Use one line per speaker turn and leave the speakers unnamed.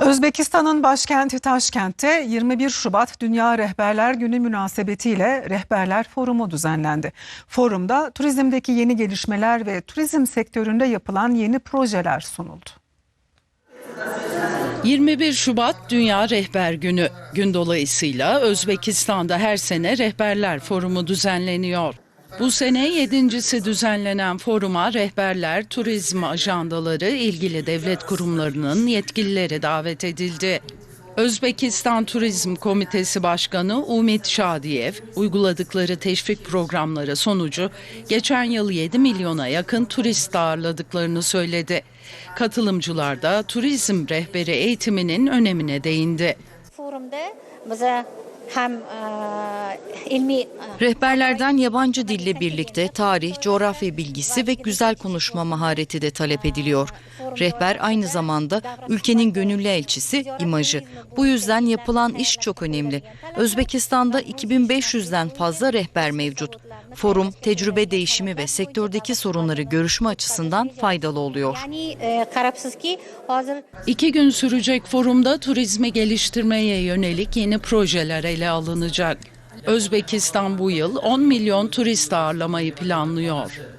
Özbekistan'ın başkenti Taşkent'te 21 Şubat Dünya Rehberler Günü münasebetiyle Rehberler Forumu düzenlendi. Forumda turizmdeki yeni gelişmeler ve turizm sektöründe yapılan yeni projeler sunuldu.
21 Şubat Dünya Rehber Günü. Gün dolayısıyla Özbekistan'da her sene Rehberler Forumu düzenleniyor. Bu sene yedincisi düzenlenen foruma rehberler, turizm ajandaları, ilgili devlet kurumlarının yetkilileri davet edildi. Özbekistan Turizm Komitesi Başkanı Umit Şadiyev, uyguladıkları teşvik programları sonucu geçen yıl 7 milyona yakın turist ağırladıklarını söyledi. Katılımcılar da turizm rehberi eğitiminin önemine değindi.
forumda bize hem e, ilmi e,
Rehberlerden yabancı dille birlikte tarih, coğrafya bilgisi ve güzel konuşma mahareti de talep ediliyor. Rehber aynı zamanda ülkenin gönüllü elçisi, imajı. Bu yüzden yapılan iş çok önemli. Özbekistan'da 2500'den fazla rehber mevcut. Forum, tecrübe değişimi ve sektördeki sorunları görüşme açısından faydalı oluyor.
yani e, karapsız ki hazır
İki gün sürecek forumda turizmi geliştirmeye yönelik yeni projeler ele alınacak. Özbekistan bu yıl 10 milyon turist ağırlamayı planlıyor.